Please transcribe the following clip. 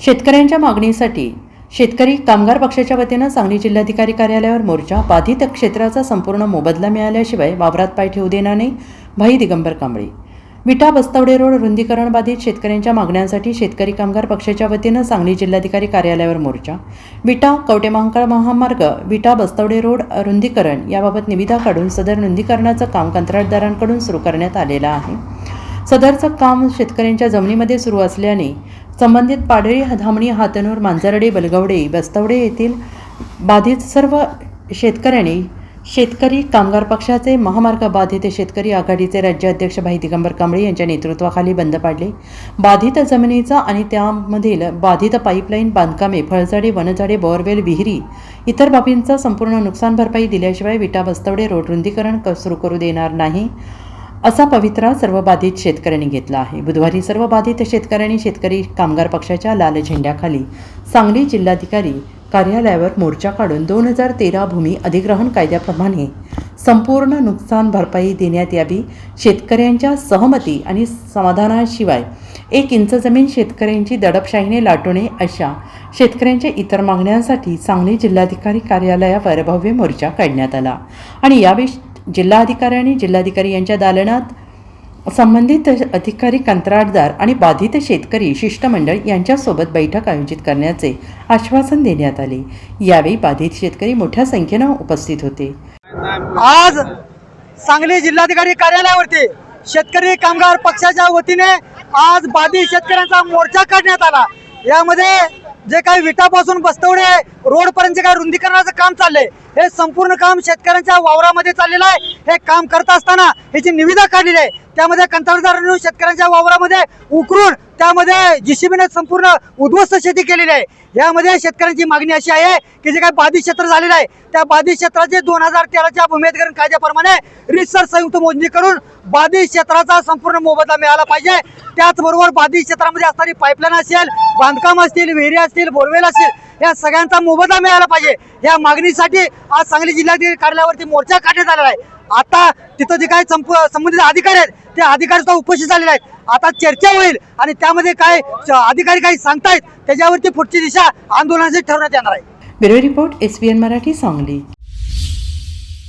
शेतकऱ्यांच्या मागणीसाठी शेतकरी कामगार पक्षाच्या वतीनं सांगली जिल्हाधिकारी कार्यालयावर मोर्चा बाधित क्षेत्राचा संपूर्ण मोबदला मिळाल्याशिवाय वावरात पाय ठेवू देणार नाही भाई दिगंबर कांबळे. विटा बस्तवडे रोड रुंदीकरण बाधित शेतकऱ्यांच्या मागण्यांसाठी शेतकरी कामगार पक्षाच्या वतीनं सांगली जिल्हाधिकारी कार्यालयावर मोर्चा. विटा कवटेमहांकाळ महामार्ग विटा बस्तवडे रोड रुंदीकरण याबाबत निविदा काढून सदर रुंदीकरणाचं काम कंत्राटदारांकडून सुरू करण्यात आलेलं आहे. सदरचं काम शेतकऱ्यांच्या जमिनीमध्ये सुरू असल्याने संबंधित पाडळी धामणी हातनूर मांजरडे बलगवडे बस्तवडे येथील बाधित सर्व शेतकऱ्यांनी शेतकरी कामगार पक्षाचे महामार्ग बाधित शेतकरी आघाडीचे राज्याध्यक्ष भाई दिगंबर कांबळे यांच्या नेतृत्वाखाली बंद पाडले. बाधित जमिनीचा आणि त्यामधील बाधित पाईपलाईन बांधकामे फळझाडे वनझाडे बोअरवेल विहिरी इतर बाबींचा संपूर्ण नुकसान भरपाई दिल्याशिवाय विटा बस्तवडे रोड रुंदीकरण क- सुरू करू देणार नाही. असा पवित्रा सर्व बाधित शेतकऱ्यांनी घेतला आहे. बुधवारी सर्व बाधित शेतकऱ्यांनी शेतकरी कामगार पक्षाच्या लाल झेंड्याखाली सांगली जिल्हाधिकारी कार्यालयावर मोर्चा काढून दोन हजार तेरा भूमी अधिग्रहण कायद्याप्रमाणे संपूर्ण नुकसान भरपाई देण्यात यावी शेतकऱ्यांच्या सहमती आणि समाधानाशिवाय एक इंच जमीन शेतकऱ्यांची दडपशाहीने लाटणे अशा शेतकऱ्यांच्या इतर मागण्यांसाठी सांगली जिल्हाधिकारी कार्यालयावर भव्य मोर्चा काढण्यात आला. आणि यावेळी जिल्हाधिकारी आणि जिल्हाधिकारी यांच्या दालनात संबंधित अधिकारी कंत्राटदार आणि बाधित शेतकरी शिष्टमंडळ यांच्यासोबत बैठक आयोजित करण्याचे आश्वासन देण्यात आले. यावेळी बाधित शेतकरी मोठ्या संख्येनं उपस्थित होते. आज सांगली जिल्हाधिकारी कार्यालयावरती शेतकरी कामगार पक्षाच्या वतीने आज बाधित शेतकऱ्यांचा मोर्चा काढण्यात आला. यामध्ये जे काही विटापासून बस्तवडे रोड जे काही रुंदीकरणाचं काम चाललंय हे संपूर्ण काम शेतकऱ्यांच्या वावरामध्ये चाललेलं आहे. हे काम करत असताना ह्याची निविदा काढलेली आहे. त्यामध्ये कंत्राटदारांनी शेतकऱ्यांच्या वावरामध्ये उकरून त्यामध्ये जीसीबीने संपूर्ण उद्ध्वस्त शेती केलेली आहे. यामध्ये शेतकऱ्यांची मागणी अशी आहे की जे काही बाधित क्षेत्र झालेलं आहे त्या बाधित क्षेत्राचे दोन हजार तेराच्या भूमिधिकरण कायद्याप्रमाणे रिसर संयुक्त मोजणी करून बाधित क्षेत्राचा संपूर्ण मोबदला मिळाला पाहिजे. त्याचबरोबर बाधित क्षेत्रामध्ये असणारी पाईपलाईन असेल बांधकाम असतील विहिरी असतील बोरवेल असतील या सगळ्यांचा मोबदला मिळाला पाहिजे. या मागणीसाठी आज सांगली जिल्ह्यातील कार्यालयावरती मोर्चा काढण्यात आलेला आहे. आता तिथं जे काही संप- संबंधित अधिकारी आहेत ते अधिकारी सुद्धा उपस्थित झालेले आहेत. आता चर्चा होईल आणि त्यामध्ये काय अधिकारी काही सांगतायत त्याच्यावरती पुढची दिशा आंदोलनाची ठरवण्यात येणार आहे. Bureau report S Marathi Sangli.